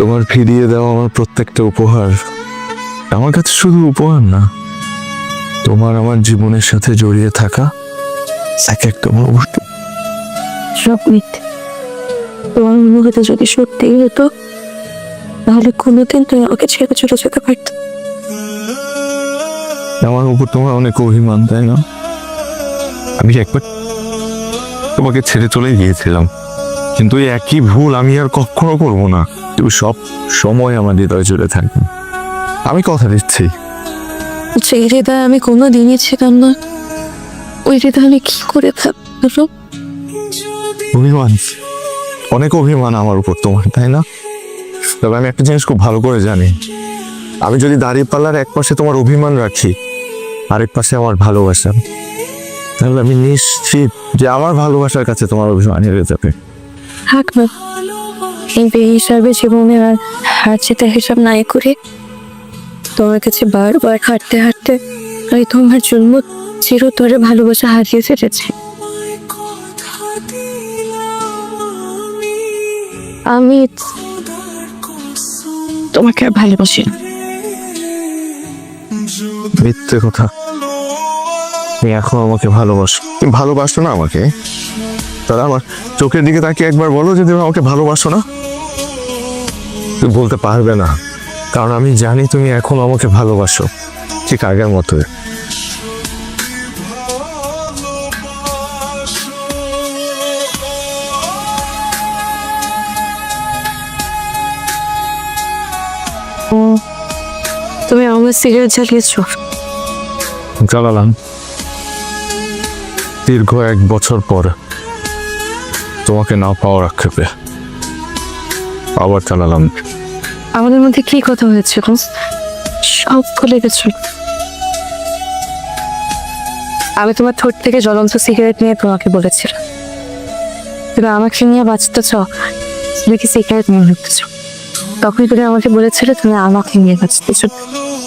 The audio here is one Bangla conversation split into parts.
তোমার ফিরিয়ে দেওয়া আমার প্রত্যেকটা উপহার। আমার কাছে শুধু উপহার না তোমার আমার জীবনের সাথে জড়িয়ে থাকা এক একটা মুহূর্ত। সব মিথ্যে তোমার অনুভূতি যদি সত্যি হতো তাহলে কোনোদিন তুমি আমাকে ছেড়ে চলে যেতে পারতো। আমার উপর তোমার অনেক অভিমান তাই না? আমি একবার তোমাকে ছেড়ে চলে গিয়েছিলাম। কিন্তু এই একই ভুল আমি আর কখনো করব না। তুমি সব সময় আমার হৃদয় জুড়ে থাকবে। আমি কথা দিচ্ছি। যে হৃদয় আমি কোনো দিনই ছিলাম না ওই হৃদয় আমি কি করে থাকব অভিমান অনেক অভিমান আমার উপর তোমার তাই না? তবে আমি একটা জিনিস খুব ভালো করে জানি। আমি যদি দাঁড়িয়ে পাল্লার এক পাশে তোমার অভিমান রাখি আরেক পাশে আমার ভালোবাসা তাহলে আমি নিশ্চিত যে আমার ভালোবাসার কাছে তোমার অভিমান হেরে যাবে। থাক না কিন্তু এই হিসাবে জীবনে আর হার হিসাব নাই করে। তোমার কাছে বারবার হাঁটতে হাঁটতে আমি তোমার জন্য চিরতরে ভালোবাসা হারিয়ে ফেলেছি। আমি তোমাকে আর ভালোবাসি মিথ্যে কথা। তুমি এখন আমাকে ভালোবাসো। তুমি ভালোবাসো না আমাকে? তাহলে আমার চোখের দিকে তাকে একবার বলো যে তুমি আমাকে ভালোবাসো না। তুমি বলতে পারবে না কারণ আমি জানি তুমি এখন আমাকে ভালোবাসো ঠিক আগের মতো তুমি আমার সিগারেট জ্বালিয়েছো জ্বালালাম দীর্ঘ এক বছর পর তোমাকে না পাওয়ার আক্ষেপে আবার চালালাম আমাদের মধ্যে কি কথা হয়েছিল সব গেছো। আমি তোমার ঠোঁট থেকে জ্বলন্ত সিগারেট নিয়ে তোমাকে বলেছিলাম। তুমি আমাকে নিয়ে বাঁচতেছ তুমি কি সিগারেট নিয়ে ভাবতেছ তখন তুমি আমাকে বলেছিলে তুমি আমাকে নিয়ে বাঁচতেছ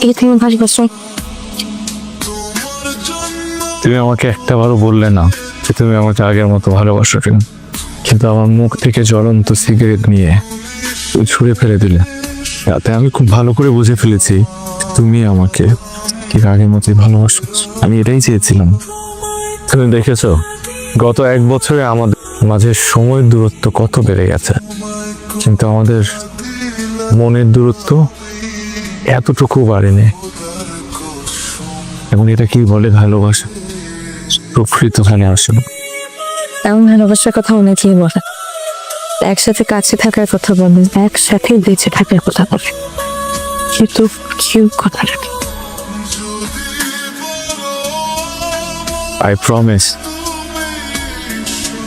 এই তুমি ভালোবাসো। তুমি আমাকে একটা বললে না যে তুমি আমাকে আগের মতো ভালোবাসো কিনা। কিন্তু আমার মুখ থেকে জ্বলন্ত সিগারেট নিয়ে ছুঁড়ে ফেলে দিলে। তাতে আমি খুব ভালো করে বুঝে ফেলেছি, তুমি আমাকে ঠিক আগের মতোই ভালোবাসো। আমি এটাই চেয়েছিলাম। তুমি দেখেছ, গত এক বছরে আমাদের মাঝে সময়ের দূরত্ব কত বেড়ে গেছে। কিন্তু আমাদের মনের দূরত্ব এতটুকু বাড়েনি। এবং এটা কি বলে ভালোবাসা? প্রকৃত ওখানে আসে না। এমন ভালোবাসার কথা অনেকেই বলে একসাথে কাছে থাকার কথা বলে একসাথে বেঁচে থাকার কথা বলে কিন্তু কেউ কথা রাখে I promise.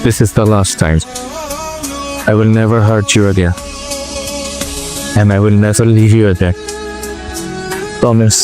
This is the last time. I will never hurt you again. And I will never leave you again. Promise.